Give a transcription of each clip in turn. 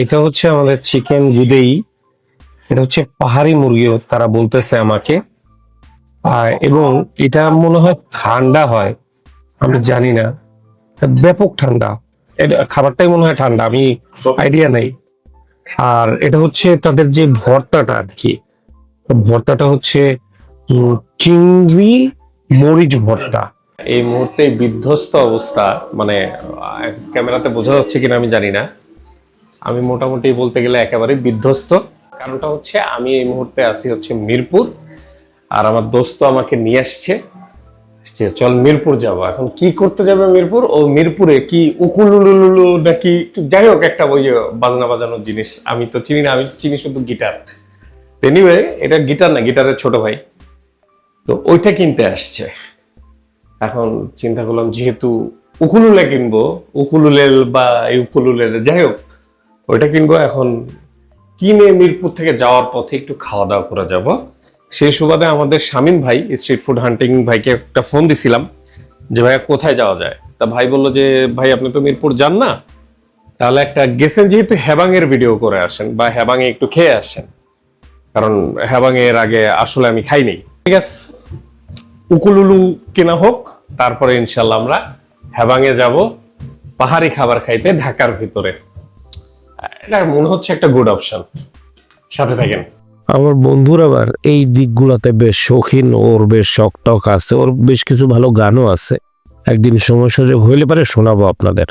এটা হচ্ছে আমাদের চিকেন গুদেই। এটা হচ্ছে পাহাড়ি মুরগি তারা বলতেছে আমাকে। এবং এটা মনে হয় ঠান্ডা হয়, আমি জানি না। ব্যাপক ঠান্ডা। এটা খাবারটাই মনে হয় ঠান্ডা, আমি আইডিয়া নেই। আর এটা হচ্ছে তাদের যে ভর্তাটা আর কি, ভর্তাটা হচ্ছে চিংড়ি মরিচ ভর্তা। এই মুহূর্তে বিধ্বস্ত অবস্থা মানে ক্যামেরাতে বোঝা যাচ্ছে কিনা আমি জানি না। আমি মোটামুটি বলতে গেলে একেবারে বিধ্বস্ত। কারণটা হচ্ছে আমি এই মুহূর্তে আছি হচ্ছে মিরপুর, আর আমার দোস্ত আমাকে নিয়ে আসছে। যে চল মিরপুর যাব। এখন কি করতে যাবে মিরপুর? ও মিরপুরে কি উকুলুলুলু নাকি যাই হোক একটা ওই বাজনা বাজানোর জিনিস। আমি তো চিনি না, আমি চিনি শুধু গিটার। এনিওয়ে এটা গিটার না, গিটারের ছোট ভাই। তো ওইটা কিনতে আসছে। এখন চিন্তা করলাম, যেহেতু উকুলুলে কিনবো, উকুলুলেল বা এই উকুলুলেল, যাই হোক। ওইটা কিনবো এখন। কিনে মিরপুর থেকে যাওয়ার পথে একটু খাওয়া দাওয়া করে যাব। সেই সুবাদে আমাদের শামীম ভাই স্ট্রিট ফুড হান্টিং ভাইকে একটা ফোন দিছিলাম যে, ভাইয়া, কোথায় যাওয়া যায়? তা ভাই বলল যে, ভাই, আপনি তো মিরপুর যান না। তাহলে একটা গেছেন যেহেতু হ্যাবাং এর ভিডিও করে আসেন বা হ্যাবাং এ একটু খেয়ে আসেন। কারণ হ্যাবাং এর আগে আসলে আমি খাইনি ঠিক আছে, উকুলুলু কেনা হোক, তারপরে ইনশাল্লাহ আমরা হ্যাবাংয়ে যাব। পাহাড়ি খাবার খাইতে ঢাকার ভিতরে। এটা মনে হচ্ছে একটা গুড অপশন সাথে থাকেন। আমার বন্ধুর আবার এই দিকগুলোতে বেশ শৌখিন, ওর বেশ শখ টক আছে, ওর বেশ কিছু ভালো গানও আছে। একদিন সময় সুযোগ হইলে পারে শোনাবো আপনাদের।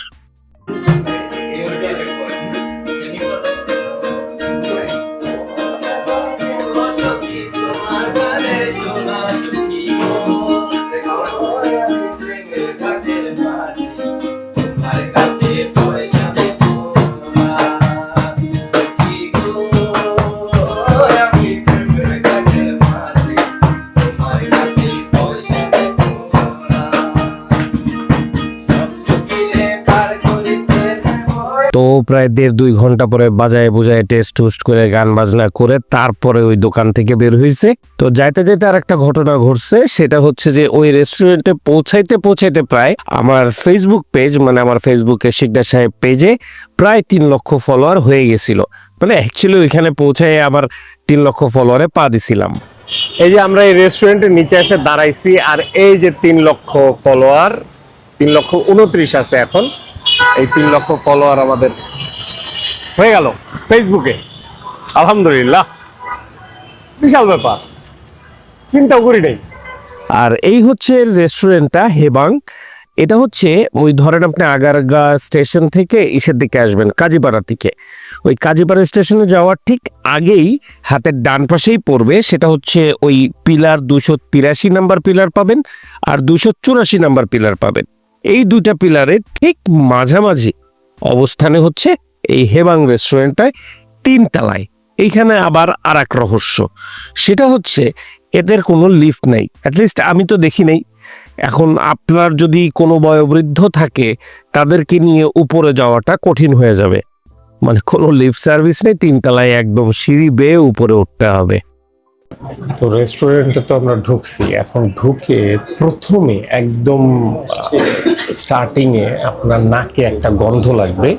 প্রায় দেড় দুই ঘণ্টা পরে বাজায় বুঝায় টেস্ট টুস্ট করে গান বাজনা করে তারপরে ওই দোকান থেকে বের হয়েছে তো যাইতে যাইতে আর একটা ঘটনা ঘটছে, সেটা হচ্ছে যে ওই রেস্টুরেন্টে পৌঁছাইতে পৌঁছাইতে প্রায় আমার ফেসবুক পেজ মানে আমার ফেসবুকে শিকদার সাহেব পেজে প্রায় তিন লক্ষ ফলোয়ার হয়ে গেছিল। মানে অ্যাকচুয়ালি ওইখানে পৌঁছায় আবার তিন লক্ষ ফলোয়ারে পা দিছিলাম। এই যে আমরা এই রেস্টুরেন্টের নিচে এসে দাঁড়াইছি, আর এই যে তিন লক্ষ ফলোয়ার তিন লক্ষ উনত্রিশ আছে এখন এই তিন লক্ষ ফলোয়ার আমাদের। হয়ে গেল ফেসবুকে আলহামদুলিল্লাহ। বিশাল ব্যাপার। চিন্তাও করি নাই। আর এই হচ্ছে রেস্টুরেন্টটা হেবাং এটা হচ্ছে ওই ধরেন আপনি আগারগা স্টেশন থেকে ইসের দিকে আসবেন কাজীপাড়া থেকে ওই কাজীপাড়া স্টেশনে যাওয়ার ঠিক আগেই হাতের ডান পাশেই পড়বে, সেটা হচ্ছে ওই পিলার দুশো তিরাশি নাম্বার পিলার পাবেন আর দুশো চুরাশি নাম্বার পিলার পাবেন। এই দুটা পিলারের ঠিক মাঝামাঝি অবস্থানে হচ্ছে এই হেবাং রেস্টুরেন্টটায় তিন তলায়। এইখানে আবার আর এক রহস্য। সেটা হচ্ছে এদের কোনো লিফট নেই। অ্যাটলিস্ট আমি তো দেখি নাই। এখন আপনার যদি কোনো বয়োবৃদ্ধ থাকে, তাদেরকে নিয়ে উপরে যাওয়াটা কঠিন হয়ে যাবে। মানে কোনো লিফট সার্ভিস নেই তিনতলায় একদম সিঁড়ি বেয়ে উপরে উঠতে হবে। তো রেস্টুরেন্টে তো আমরা ঢুকছি। এখন ঢুকে প্রথমে একদম স্টার্টিং এ আপনার নাকে একটা গন্ধ লাগবে।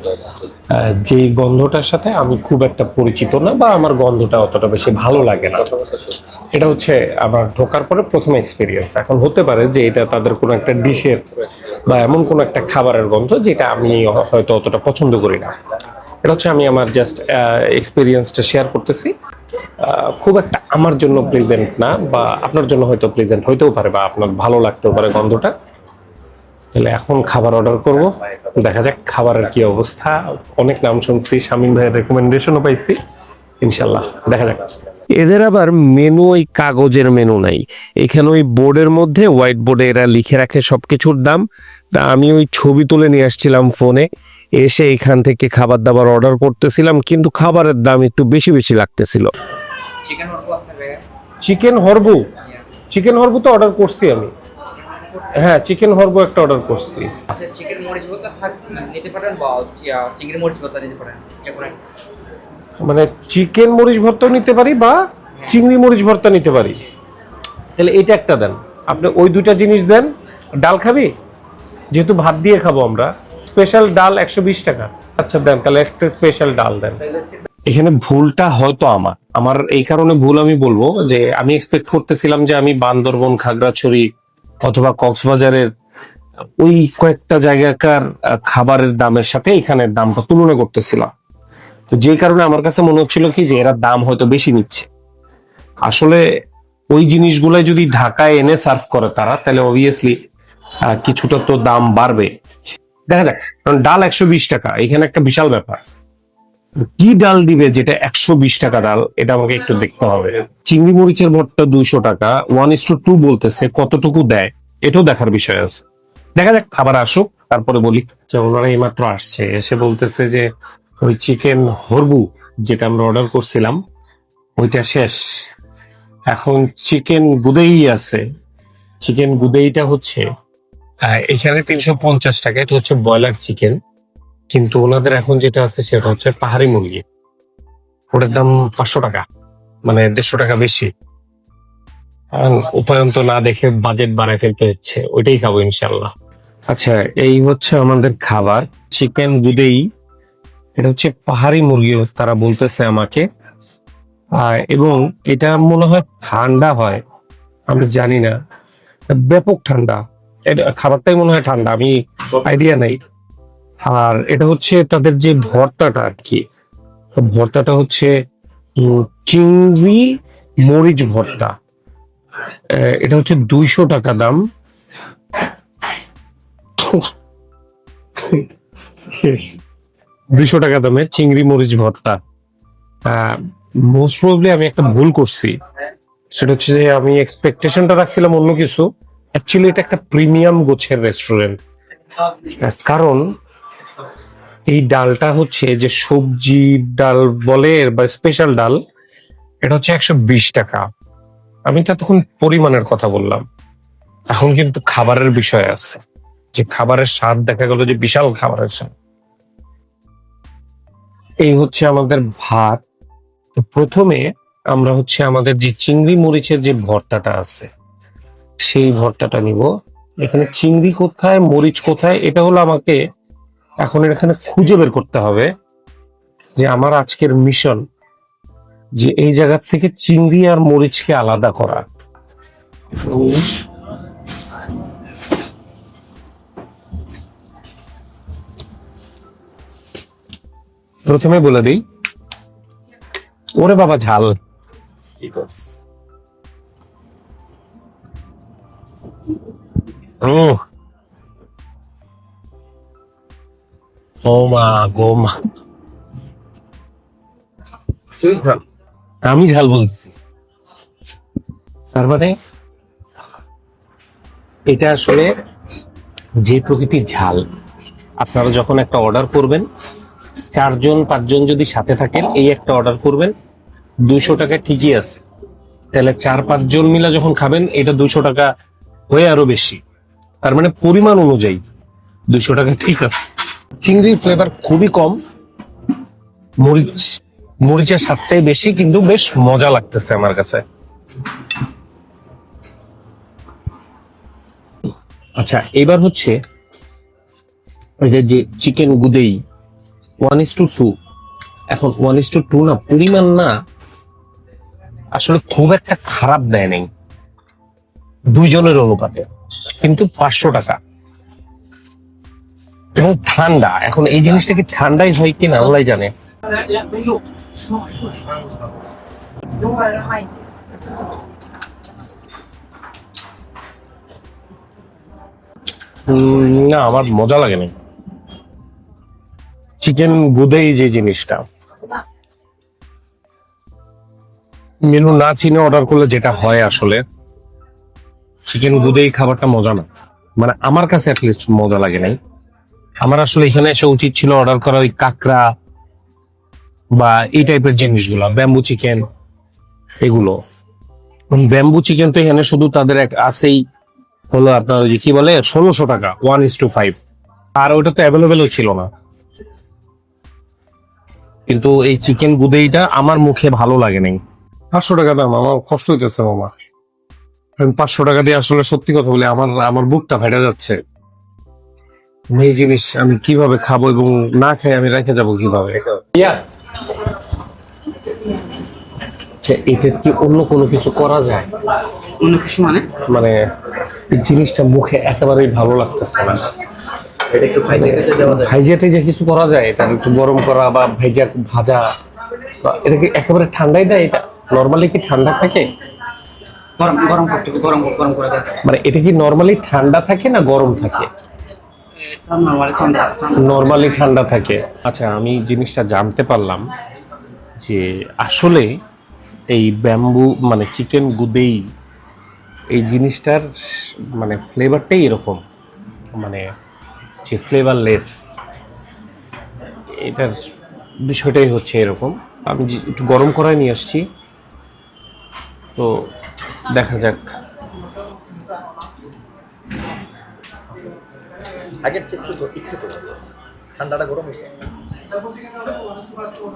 যেই গন্ধটার সাথে আমি খুব একটা পরিচিত না বা আমার গন্ধটা অতটা বেশি ভালো লাগে না। এটা হচ্ছে আমার ঢোকার পরে প্রথম এক্সপিরিয়েন্স এখন হতে পারে যে এটা তাদের কোনো একটা ডিশের বা এমন কোনো একটা খাবারের গন্ধ যেটা আমি হয়তো অতটা পছন্দ করি না। এটা হচ্ছে আমি আমার জাস্ট এক্সপিরিয়েন্সটা শেয়ার করতেছি। খুব একটা আমার জন্য প্রেজেন্ট না, বা আপনার জন্য হয়তো প্রেজেন্ট হইতেও পারে, বা আপনার ভালো লাগতেও পারে গন্ধটা। তাহলে এখন খাবার অর্ডার করব। দেখা যাক খাবারের কি অবস্থা। অনেক নাম শুনছি, শামীম ভাইয়ের রেকমেন্ডেশনও পাইছি। ইনশাল্লাহ দেখা যাক। এদের আবার মেনু ওই কাগজের মেনু নাই। এখানে ওই বোর্ডের মধ্যে হোয়াইট বোর্ডে এরা লিখে রাখে সব কিছুর দাম। তা আমি ওই ছবি তুলে নিয়ে আসছিলাম ফোনে এসে এখান থেকে খাবার দাবার অর্ডার করতেছিলাম কিন্তু খাবারের দাম একটু বেশি বেশি লাগতেছিল। চিকেন হরবু চিকেন হরবু? তো অর্ডার করছি আমি। হ্যাঁ চিকেন হরবু একটা অর্ডার করছি। আচ্ছা চিকেন মরিচ ভর্তা নিতে পারেন বা চিংড়ি মরিচ ভর্তা নিতে পারেন যে কোনো একটা। মানে চিকেন মরিচ ভর্তাও নিতে পারি বা চিংড়ি মরিচ ভর্তা নিতে পারি? তাহলে এটা একটা দেন। আপনি ওই দুইটা জিনিস দেন। ডাল খাবি? যেহেতু ভাত দিয়ে খাব আমরা। স্পেশাল ডাল একশো বিশ টাকা। আচ্ছা দেন তাহলে একটা স্পেশাল ডাল দেন। এখানে ভুলটা হয়তো আমার। আমার এই কারণে ভুল আমি বলব যে আমি এক্সপেক্ট করতেছিলাম যে আমি বান্দরবন, খাগড়াছড়ি অথবা কক্সবাজারের ওই কয়েকটা জায়গাকার খাবারের দামের সাথে এখানের দামটা তুলনা করতেছিলাম। যে কারণে আমার কাছে মনে হচ্ছিল কি যে এরা দাম হয়তো বেশি নিচ্ছে। আসলে ওই জিনিসগুলাই যদি ঢাকায় এনে সার্ভ করে তারা, তাহলে অবভিয়াসলি কিছুটা তো দাম বাড়বে। দেখা যাক কারণ ডাল একশো বিশ টাকা এখানে একটা বিশাল ব্যাপার। কি ডাল দিবে যেটা একশো বিশ টাকা ডাল এটা আমাকে একটু দেখতে হবে। চিংড়ি মরিচের ভরটা দুইশো টাকা ওয়ান টু টু বলতেছে কতটুকু দেয় এটাও দেখার বিষয় আছে। দেখা যাক খাবার আসুক তারপরে বলি। আচ্ছা, ওনারা এইমাত্র আসছে এসে বলতেছে যে ওই চিকেন হরবু যেটা আমরা অর্ডার করছিলাম ওইটা শেষ। এখন চিকেন গুদেই আছে চিকেন গুদেইটা হচ্ছে এখানে তিনশো পঞ্চাশ টাকা এটা হচ্ছে ব্রয়লার চিকেন। কিন্তু ওনাদের এখন যেটা আছে, সেটা হচ্ছে পাহাড়ি মুরগি। ওটার দাম পাঁচশো টাকা মানে দেড়শো টাকা বেশি। উপায়ন্ত না দেখে বাজেট বাড়ায় ফেলতে হচ্ছে, ওইটাই খাব ইনশাল্লাহ আচ্ছা এই হচ্ছে আমাদের খাবার, চিকেন দুধেই। এটা হচ্ছে পাহাড়ি মুরগি, তারা বলতেছে আমাকে। এবং এটা মনে হয় ঠান্ডা হয় আমি জানি না। ব্যাপক ঠান্ডা। খাবারটাই মনে হয় ঠান্ডা, আমি আইডিয়া নাই। আর এটা হচ্ছে তাদের যে ভর্তাটা আর কি ভর্তাটা হচ্ছে চিংড়ি মরিচ ভর্তা। এটা হচ্ছে দুইশো টাকা দাম। দুইশো টাকা দামের চিংড়ি মরিচ ভর্তা। মোস্ট প্রবলি আমি একটা ভুল করছি। সেটা হচ্ছে যে আমি এক্সপেকটেশনটা রাখছিলাম অন্য কিছু। অ্যাকচুয়ালি এটা একটা প্রিমিয়াম গোছের রেস্টুরেন্ট কারণ এই ডালটা হচ্ছে যে সবজি ডাল বলে বা স্পেশাল ডাল, এটা হচ্ছে একশো বিশ টাকা। আমি তা তখন পরিমাণের কথা বললাম। এখন কিন্তু খাবারের বিষয় আছে। যে খাবারের স্বাদ দেখা গেল যে বিশাল খাবারের স্বাদ। এই হচ্ছে আমাদের ভাত। প্রথমে আমরা হচ্ছে আমাদের যে চিংড়ি মরিচের যে ভর্তাটা আছে সেই ভর্তাটা নিব এখানে চিংড়ি কোথায়, মরিচ কোথায়, এটা হলো আমাকে এখন এখানে খুঁজে বের করতে হবে যে আমার আজকের মিশন যে এই জায়গা থেকে চিংড়ি আর মরিচকে আলাদা করা প্রথমে বলে দিই, ওরে বাবা ঝাল উম। ও মা গো মা আমি ঝাল বলতেছি। তার মানে এটা আসলে যে প্রকৃতির ঝাল, আপনারা যখন একটা অর্ডার করবেন, চারজন, পাঁচজন যদি সাথে থাকেন, এই একটা অর্ডার করবেন, দুইশো টাকা ঠিকই আছে। তাহলে চার, পাঁচজন মিলে যখন খাবেন, এটা দুইশো টাকা হয়ে আরও বেশি। তার মানে পরিমাণ অনুযায়ী। দুইশো টাকা, ঠিক আছে। চিংড়ির ফ্লেভার খুবই কম। মরিচ, মরিচের স্বাদটাই বেশি, কিন্তু বেশ মজা লাগতেছে আমার কাছে। আচ্ছা এবার হচ্ছে এটা যে চিকেন গুদেই ওয়ান ইস টু টু এখন ওয়ান ইস টু টু না, পরিমাণ না, আসলে খুব একটা খারাপ দেয় নেই। দুইজনের অনুপাতে। কিন্তু পাঁচশো টাকা। এবং ঠান্ডা, এখন এই জিনিসটা কি ঠান্ডাই হয় কিনা আল্লাহ জানে। না, আমার মজা লাগেনি। চিকেন গুদেই যে জিনিসটা। মেনু না চিনে অর্ডার করলে যেটা হয় আসলে। চিকেন গুদেই খাবারটা মজা না। মানে আমার কাছে অ্যাটলিস্ট মজা লাগে নাই। আমার আসলে এখানে এসে উচিত ছিল অর্ডার করা ওই কাঁকড়া বা এই টাইপের জিনিসগুলো ব্যাম্বু চিকেন এগুলো। ব্যাম্বু চিকেন তো এখানে শুধু তাদের এক আছেই হলো আপনার ওই যে কি বলে, ষোলোশো টাকা ওয়ান ইস টু ফাইভ আর ওইটা তো অ্যাভেলেবেলও ছিল না। কিন্তু এই চিকেন গুদেইটা আমার মুখে ভালো লাগে নাই। পাঁচশো টাকা দাম, আমার কষ্ট হইতেছে মামা। পাঁচশো টাকা দিয়ে আসলে সত্যি কথা বলি আমার আমার বুকটা ফেটে যাচ্ছে। এই জিনিস আমি কীভাবে খাব এবং না খাই আমি রেখে যাব কীভাবে? আচ্ছা এটা কি অন্য কোনো কিছু করা যায়? অন্য কিছু মানে? মানে এই জিনিসটা মুখে একেবারেই ভালো লাগতেছে না। ভাইজাতে যে কিছু করা যায়? এটা একটু গরম করা বা ভাইজা ভাজা? বা এটা কি একেবারে ঠান্ডাই দেয়? এটা নর্মালি কি ঠান্ডা থাকে? গরম গরম করতে গরম গরম করে দেয়। মানে এটা কি নর্মালি ঠান্ডা থাকে না গরম থাকে? নর্মালি ঠান্ডা থাকে। আচ্ছা আমি জিনিসটা জানতে পারলাম যে আসলে এই ব্যাম্বু মানে চিকেন গুদেই এই জিনিসটার মানে ফ্লেভারটাই এরকম। মানে যে ফ্লেভারলেস এটার বিষয়টাই হচ্ছে এরকম। আমি একটু গরম করায় নিয়ে আসছি। তো দেখা যাক। আগের চেয়ে একটু তো একটু তো ঠান্ডাটা গরম হয়েছে।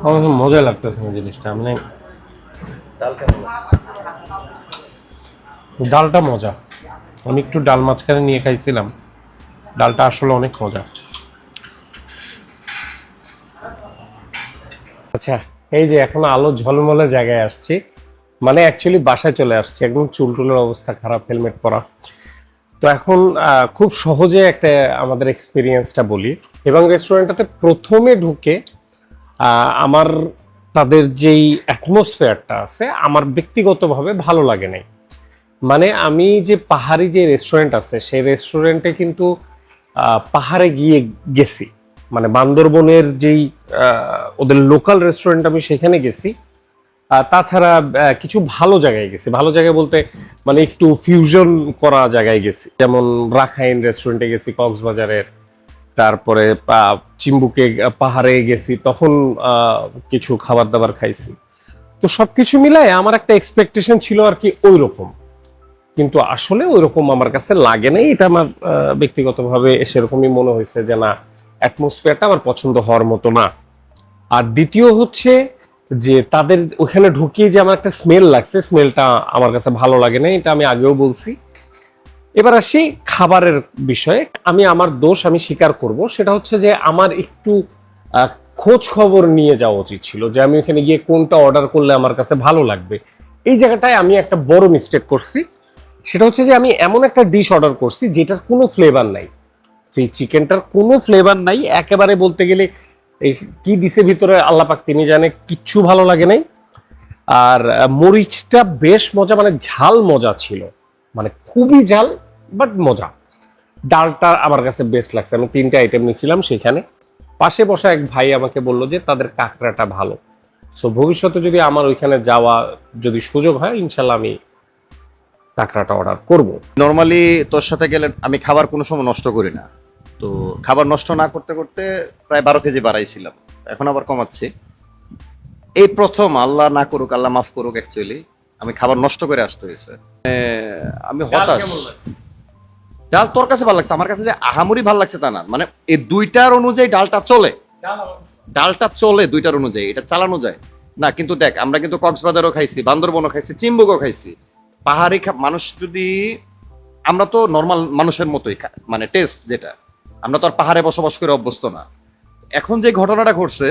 আমার তো মজা লাগতেছে না জিনিসটা মানে ডাল কেমন ডালটা মজা। আমি একটু ডাল মাঝখানে নিয়ে খাইছিলাম। ডালটা আসলে অনেক মজা। আচ্ছা এই যে এখন আলো ঝলমলে জায়গায় আসছি। মানে অ্যাকচুয়ালি বাসায় চলে আসছে, একদম চুল টুলের অবস্থা খারাপ হেলমেট পরা। তো এখন খুব সহজে একটা আমাদের এক্সপিরিয়েন্সটা বলি। এবং রেস্টুরেন্টটাতে প্রথমে ঢুকে আমার তাদের যেই অ্যাটমসফেয়ারটা আছে, আমার ব্যক্তিগতভাবে ভালো লাগে নাই। মানে আমি যে পাহাড়ি যে রেস্টুরেন্ট আছে, সেই রেস্টুরেন্টে কিন্তু পাহাড়ে গিয়ে গেছি। মানে বান্দরবনের যেই ওদের লোকাল রেস্টুরেন্ট আমি সেখানে গেছি। তাছাড়া কিছু ভালো জায়গায় গেছি। ভালো জায়গায় বলতে মানে একটু ফিউশন করা জায়গায় গেছি। যেমন রাখাইন রেস্টুরেন্টে গেছি, কক্সবাজারের। তারপরে চিম্বুকে পাহাড়ে গেছি, তখন কিছু খাবার দাবার খাইছি। তো সব কিছু মিলায় আমার একটা এক্সপেকটেশন ছিল আর কি ওই রকম কিন্তু আসলে ওই রকম আমার কাছে লাগে নাই। এটা আমার ব্যক্তিগতভাবে সেরকমই মনে হয়েছে যে না অ্যাটমসফিয়ারটা আমার পছন্দ হওয়ার মতো না। আর দ্বিতীয় হচ্ছে যে তাদের ওখানে ঢুকিয়ে যে আমার একটা স্মেল লাগছে স্মেলটা আমার কাছে ভালো লাগে না এটা আমি আগেও বলছি। এবার আসি খাবারের বিষয়ে। আমি আমার দোষ আমি স্বীকার করব, সেটা হচ্ছে যে আমার একটু খোঁজ খবর নিয়ে যাওয়া উচিত ছিল যে আমি ওখানে গিয়ে কোনটা অর্ডার করলে আমার কাছে ভালো লাগবে। এই জায়গাটায় আমি একটা বড় মিস্টেক করছি। সেটা হচ্ছে যে আমি এমন একটা ডিশ অর্ডার করছি যেটার কোনো ফ্লেভার নাই। সেই চিকেনটার কোনো ফ্লেভার নাই। একেবারে বলতে গেলে এই কি দিছে ভিতরে আল্লাপাক তিনি জানে, কিচ্ছু ভালো লাগে নাই। আর মরিচটা বেশ মজা মানে ঝাল মজা ছিল। মানে খুবই ঝাল বাট মজা। ডালটা আমার কাছে বেস্ট লাগছে। আমি তিনটা আইটেম নিয়েছিলাম সেখানে। পাশে বসা এক ভাই আমাকে বলল যে, তাদের কাঁকড়াটা ভালো। সো ভবিষ্যতে যদি আমার ওইখানে যাওয়া যদি সুযোগ হয়, ইনশাল্লাহ আমি কাঁকড়াটা অর্ডার করব। নর্মালি তোর সাথে গেলে আমি খাবার কোনো সময় নষ্ট করি না। তো খাবার নষ্ট না করতে করতে প্রায় বারো কেজি বাড়াইছিলাম। এখন আবার কমাচ্ছি। এই প্রথম আল্লাহ না করুক আল্লাহ মাফ করুক অ্যাকচুয়ালি আমি খাবার নষ্ট করে আসতে হয়েছে। আমি হতাশ। ডাল তোর কাছে ভালো লাগছে? আমার কাছে যে আহামরি ভালো লাগছে তা না। মানে এই দুইটার অনুযায়ী ডালটা চলে। ডালটা চলে দুইটার অনুযায়ী এটা চালানো যায়। না কিন্তু দেখ আমরা কিন্তু কক্সবাজারও খাইছি বান্দরবনও খাইছি চিম্বুকও খাইছি। পাহাড়ি মানুষ যদি আমরা তো নর্মাল মানুষের মতোই মানে টেস্ট যেটা। আমরা তো আর পাহাড়ে বসবাস করে অভ্যস্ত না। এখন যে ঘটনাটা ঘটছে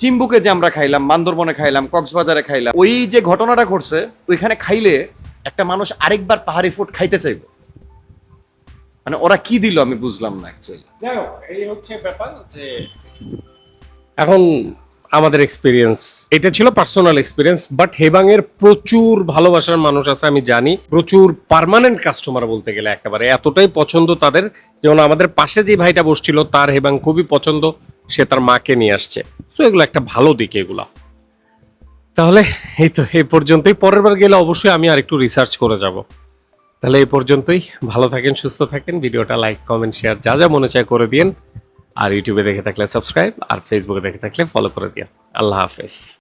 চিম্বুকে যে আমরা খাইলাম বান্দরবনে খাইলাম কক্সবাজারে খাইলাম ওই যে ঘটনাটা ঘটছে ওইখানে খাইলে একটা মানুষ আরেকবার পাহাড়ি ফুড খাইতে চাইব। মানে ওরা কি দিল আমি বুঝলাম না অ্যাকচুয়ালি যাই হোক এই হচ্ছে ব্যাপার যে এখন আমাদের এক্সপিরিয়েন্স এটা ছিল পার্সোনাল এক্সপিরিয়েন্স বাট হেবাংয়ের প্রচুর ভালোবাসার মানুষ আছে, আমি জানি। প্রচুর পার্মানেন্ট কাস্টমার বলতে গেলে একেবারে। এতটাই পছন্দ তাদের, যেমন আমাদের পাশে যে ভাইটা বসছিল, তার হেবাং খুবই পছন্দ, সে তার মাকে নিয়ে আসছে। সো এগুলো একটা ভালো দিক এগুলা। তাহলে এই তো, এই পর্যন্তই। পরের বার গেলে অবশ্যই আমি আর একটু রিসার্চ করে যাব। তাহলে এই পর্যন্তই। ভালো থাকেন, সুস্থ থাকেন। ভিডিওটা লাইক কমেন্ট শেয়ার যা যা মনে চায় করে দিন আর ইউটিউবে দেখে থাকলে সাবস্ক্রাইব আর ফেসবুকে দেখে থাকলে ফলো করে দিও। আল্লাহ হাফেজ।